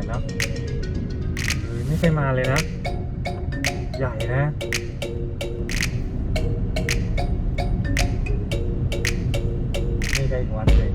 วยนะเฮ้ยไม่เคยมาเลยนะ ใหญ่นะนี่ใกล้วัดเลย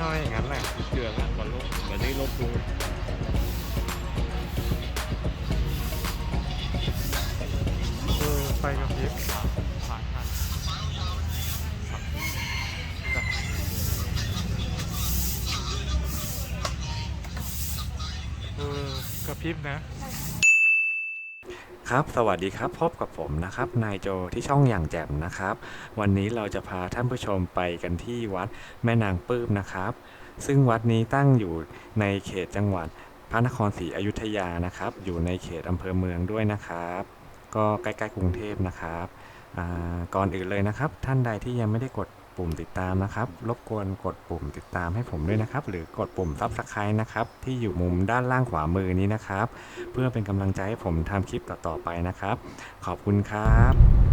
ทำไมอย่างนั้นล่ะเกือบละก่อนลบเดี๋ยวนี้ลบดูเออไฟกระพริบผ่านทันเออกระพริบนะ ครับ สวัสดีครับ พบกับผมนะครับ นายโจที่ช่องอย่างแจ่มนะครับ วันนี้เราจะพาท่านผู้ชมไปกันที่วัดแม่นางปื้มนะครับ ซึ่งวัดนี้ตั้งอยู่ในเขตจังหวัดพระนครศรีอยุธยานะครับ อยู่ในเขตอำเภอเมืองด้วยนะครับ ก็ใกล้ๆกรุงเทพนะครับก่อนอื่นเลยนะครับ ท่านใดที่ยังไม่ได้กด ปุ่มติดตามนะครับ รบกวนกดปุ่มติดตามให้ผมด้วยนะครับ หรือกดปุ่มซับสไคร b e นะครับ ที่อยู่มุมด้านล่างขวามือนี้นะครับ เพื่อเป็นกำลังใจให้ผมทำคลิปต่อๆไปนะครับ ขอบคุณครับ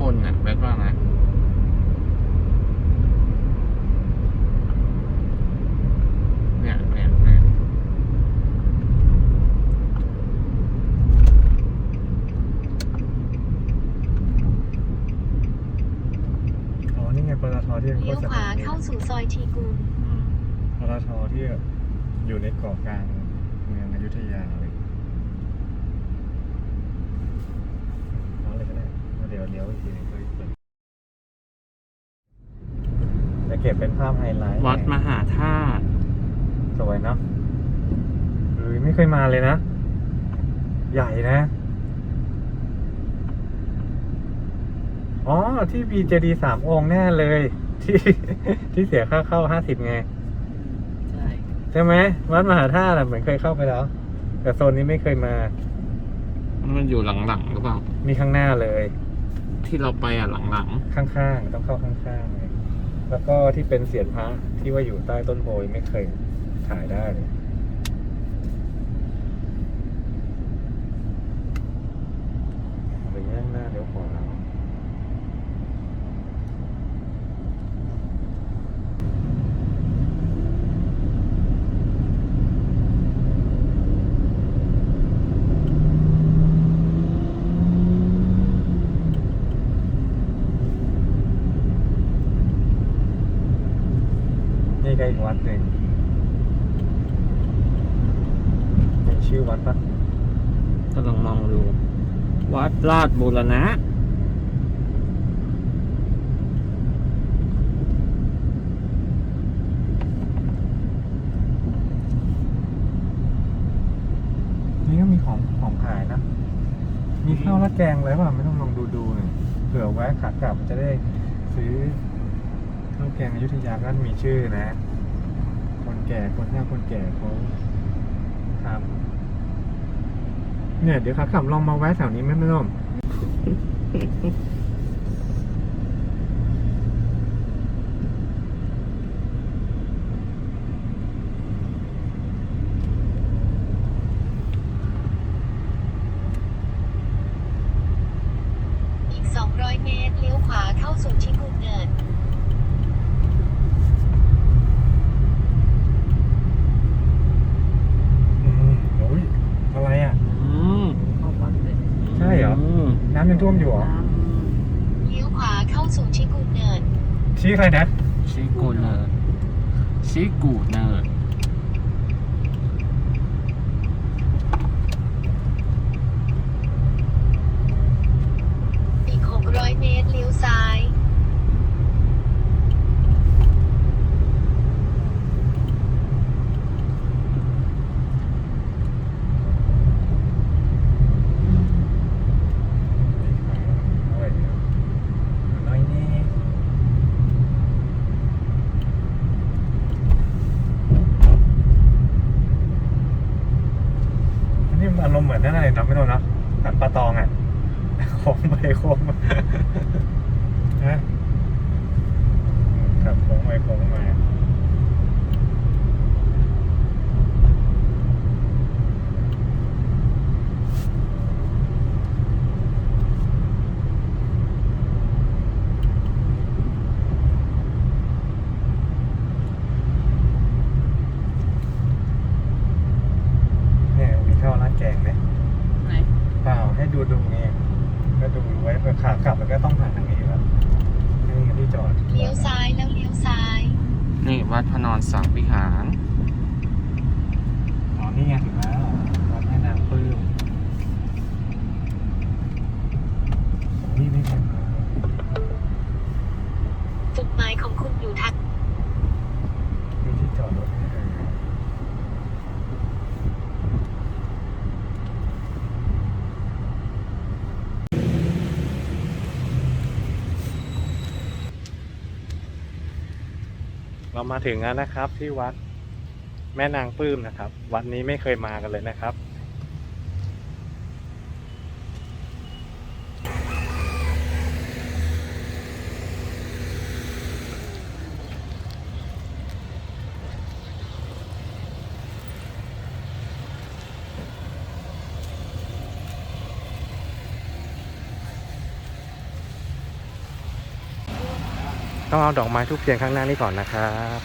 บนเนี่ยแบทว่านะ เนี่ยเนี่ยเนี่ย อ๋อ นี่ไงปตทที่ เลี้ยวขวาเข้าสู่ซอยทีกุล อืม ปตทที่อยู่ในเกาะกลางเมืองอยุธยาเลยเอาเลยก็ได้แล้วเดี๋ยวเลี้ยวอีกทีหนึงค่อยเปิดจะเก็บเป็นภาพไฮไลท์ วัดมหาธาตุ สวยเนาะเฮ้ ยไม่เคยมาเลยนะ ใหญ่นะ อ๋อ ที่มีเจดีย์สามองค์แน่เลย ที่ที่เสียค่าเข้าห้าสิบไง ใช่ใช่ไหมวัดมหาธาตุอะเหมือนเคยเข้าไปแล้ว แต่โซนนี้ไม่เคยมา มันอยู่หลังๆหรือเปล่า มีข้างหน้าเลย ที่เราไปอะหลังข้างๆ ต้องเข้าข้างๆเลยแล้วก็ที่เป็นเสียนพระที่ว่าอยู่ใต้ต้นโพยไม่เคยถ่ายได้เลยไปแย่งหน้าเดี๋ยวขวานี่ก็อีก วัดหนึ่งมีชื่อวัดปะๆกำลังมองดู วัดราชบูรณะ นี่ก็มีของของขายนะ มีข้าวราดแกงอะไรป่ะไม่ต้องลองดูดูหน่อยเผื่อแวะขากลับจะได้ซื้อข้าวแกงอยุธยาก็มีชื่อนะคน แก่คนเฒ่าคนแก่เขาทำเนี่ยเดี๋ยวขากลับลองมาแวะแถวนี้ไหมไม่ต้อง อีก 200 เมตร เลี้ยวขวาเข้าสู่ชิกุนเนิน อืมโอ้ยอะไรอะ อืมเข้าวัดเลย ใช่เหรอ ม น้ำยังท่วมอยู่เหรอ เลี้ยวขวาเข้าสู่ชิกุนเนิน ชี้ใครนะชิกูเนิร์ดชิกูเนิร์ด อีก 600 เมตร เลี้ยวซ้าย เอาไว้เดี๋ยวเอาน้อยนี่อันนี้มันอารมณ์เหมือนนั่นอะไรนะไม่รู้นะหันปลาตองอะ โค้งไป โค้งมาฮะขับโค้งไปโค้งมา เนี่ยมีข้าวร้านแกงไหม ไหน เปล่าให้ดูดูไงก็ดูไว้เพื่อขากลับแล้วก็ต้องผ่านทางนี้อยู่แล้วนี่ไงที่จอด เลี้ยวซ้ายแล้วเลี้ยวซ้าย นี่วัดพระนอนสังวิหาร อ๋อนี่ไงถึงแล้ววัดแม่นางปลื้มนี่ไม่เคยมา จุดหมายของคุณอยู่ทางมีที่จอดรถให้เลยเรามาถึงแล้วนะครับที่วัดแม่นางปลื้มนะครับ วัดนี้ไม่เคยมากันเลยนะครับ ต้องเอาดอกไม้ทุกเทียนข้างหน้านี้ก่อนนะครับ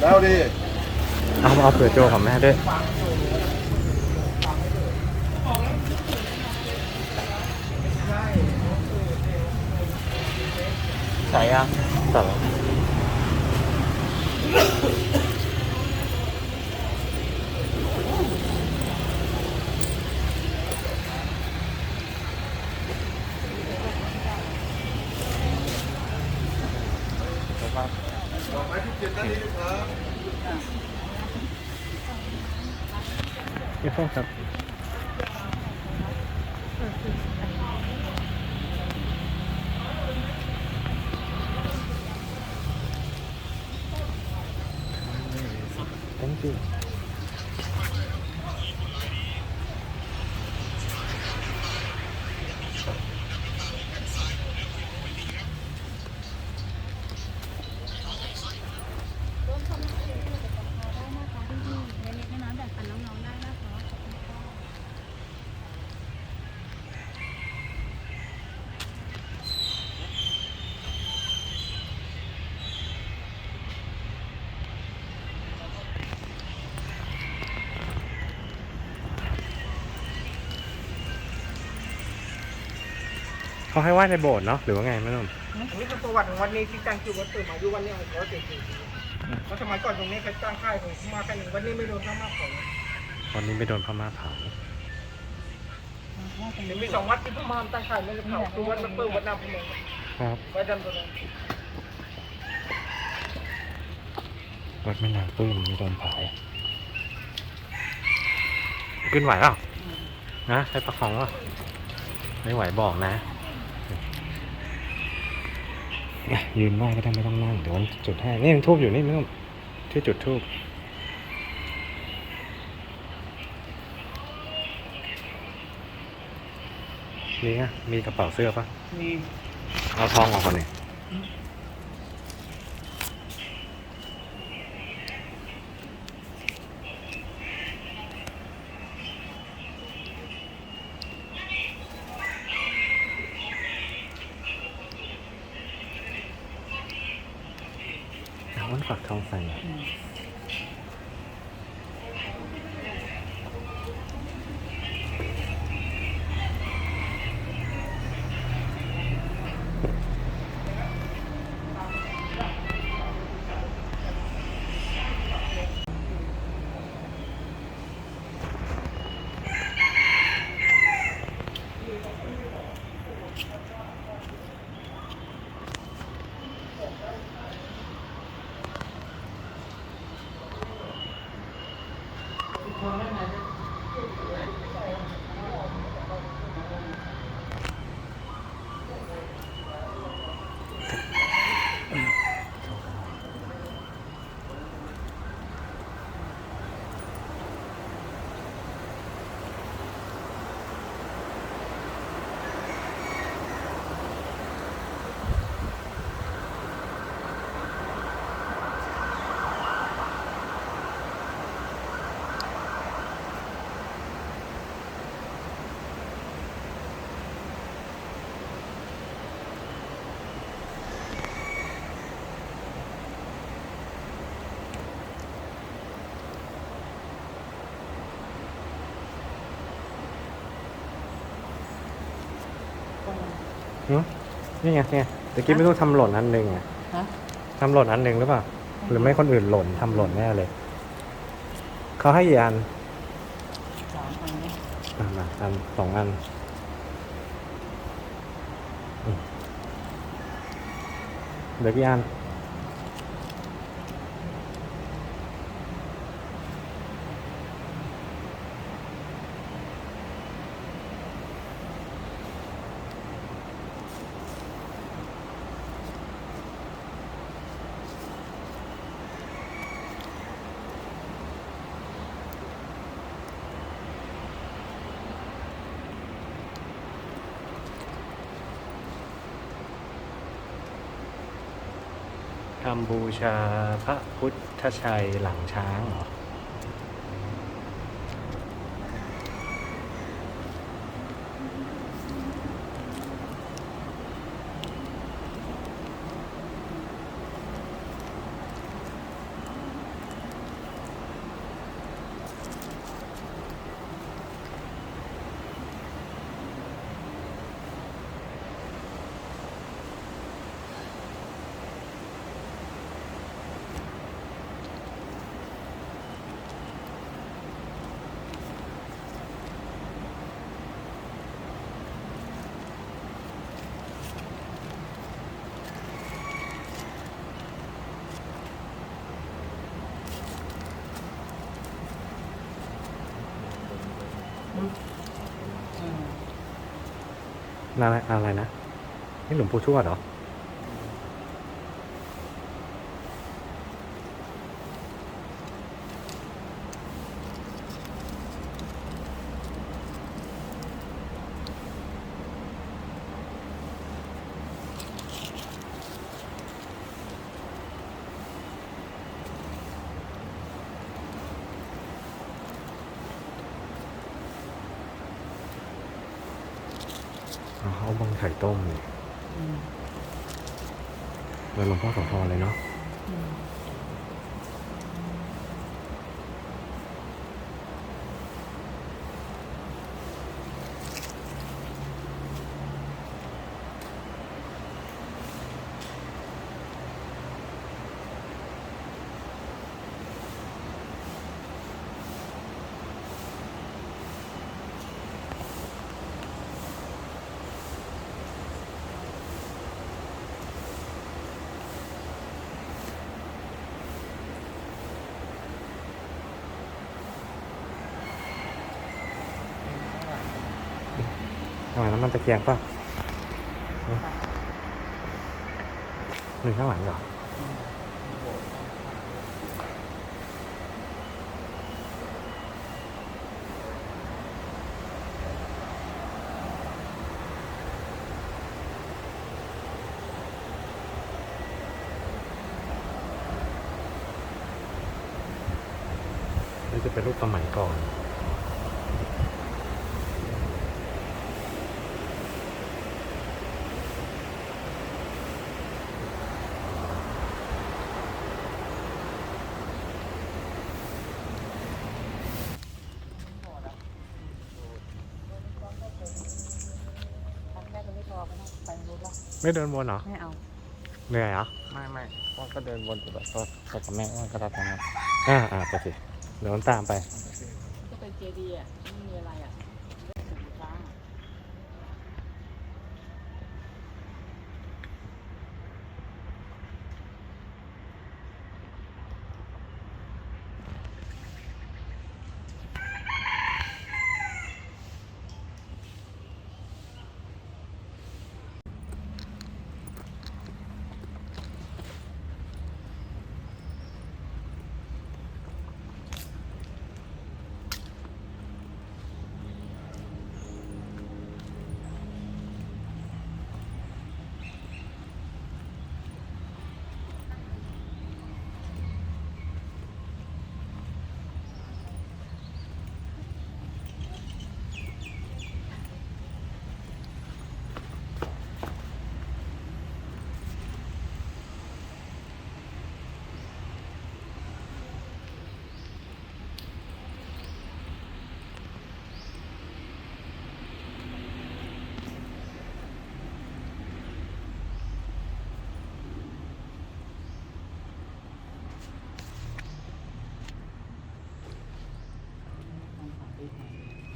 แล้วดิเอาเอาเผื่อโจของแม่ด้วยใส่ ครับดอกไม้ทุกเจ็ดนี้ครับเดี๋ยวครับ เขาให้ไหว้ในโบสถ์เนาะหรือว่าไงไม่รู้อันนี้เป็นประวัติของวันนี้ที่ตั้งชื่อวัดตื่นมาอยู่วันนี้ของเขาเจ็ดสิบปีแล้วสมัยก่อนตรงนี้เขาตั้งค่ายของพม่าแค่หนึ่งวันนี้ไม่โดนพม่าเผาตอนนี้ไม่โดนพม่าเผาเดี๋ยวมีสองวัดที่พม่าตั้งค่ายไม่ได้เผาคือวัดมันเปิดวัดน้ำพมงครับวัดดำตัวนั้นวัดแม่นางปื้มไม่โดนเผาขึ้นไหวเปล่านะใช้ประคองเปล่าไม่ไหวบอกนะอะ ยืนไหว้ก็ได้ไม่ต้องนั่งเดี๋ยวมันจุดให้นี่มันทูบอยู่นี่ไม่ต้องที่จุดทูบนี่ไงมีกระเป๋าเสื้อปะมีเอาทองออกก่อนนี่เอา นี่ไงนี่ไงตะกี้ไม่รู้ทำหล่นอันหนึ่งอะทำหล่นอันหนึ่งหรือเปล่า หรือไม่คนอื่นหล่นทำหล่นแน่เลย เขาให้กี่อันอะมาอันสองอันอืมเหลือกี่อัน ทำบูชาพระพุทธชัยหลังช้างเหรอ อะไรอะไรนะนี่หลวงปู่ชวดเหรอ เอาบังไข่ต้มนี่แล้วหลวงพ่อโสธรเลยเนาะ ทำไมน้ำมันตะเกียงป่ะหนึ่งข้างหลังเหรอ นี่จะเป็นรูปสมัยก่อน ไม่เดินวนเหรอ ไม่เอา เหนื่อยเหรอ ไม่ไม่ว่าก็เดินวนอยู่แบบก็ก็กับแม่ว่าก็รับทางนั้นอ่าอ่าไปสิเดี๋ยวผมตามไป ก็เป็นเจดีย์อะไม่มีอะไรอะฟ้า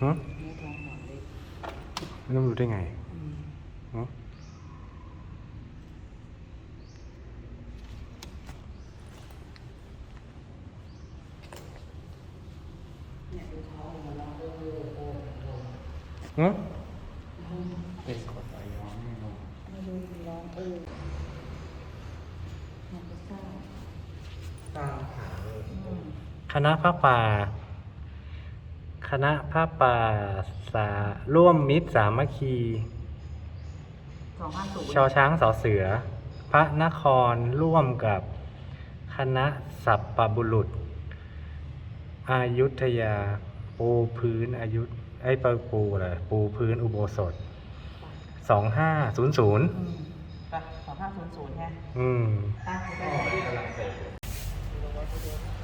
ฮะไม่ต้องรู้ได้ไงฮะฮะเป็นคนคณะพระป่าคณะพระป่า สาร่วมมิตรสามัคคีชอช้างสอเสือ พระนครร่วมกับคณะสัปปบุรุษ อายุทยา ปูพื้นอายุไอ้ยปูปูอะไรปูพื้นอุโบสถสองห้าศูนย์ศูนย์ไปสองห้าศูนย์ศูนย์ไงอืมตั้งไปได้อ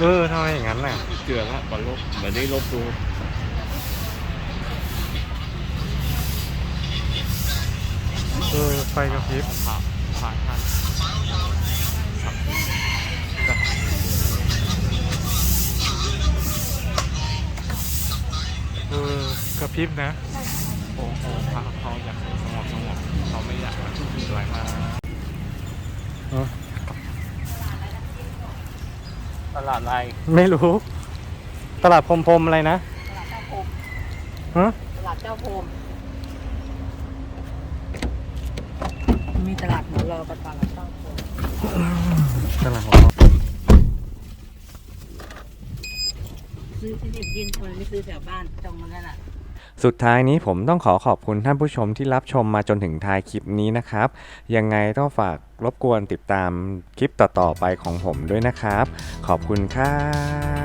เออทำไมอย่างนั้นน่ะเกือละก่อนลบเหมือนได้ลบดูเออไฟกระพริบผ่าผ่าทันเออกระพริบนะ โอ้โหพาเขาอยากสงบสงบเขาไม่อยากมาทุกข์อะไรมา ตลาดอะไรไม่รู้ ตลาดพรมพรมอะไรนะตลาดเจ้าพรมฮะตลาดเจ้าพรมมีตลาดหมูรอกับตลาดเจ้าพรมตลาดของเราซื้อที่นี่กินทำไมไม่ซื้อแถวบ้านตรงนั้นน่ะ สุดท้ายนี้ผมต้องขอขอบคุณท่านผู้ชมที่รับชมมาจนถึงท้ายคลิปนี้นะครับ ยังไงต้องฝากรบกวนติดตามคลิปต่อๆไปของผมด้วยนะครับ ขอบคุณครับ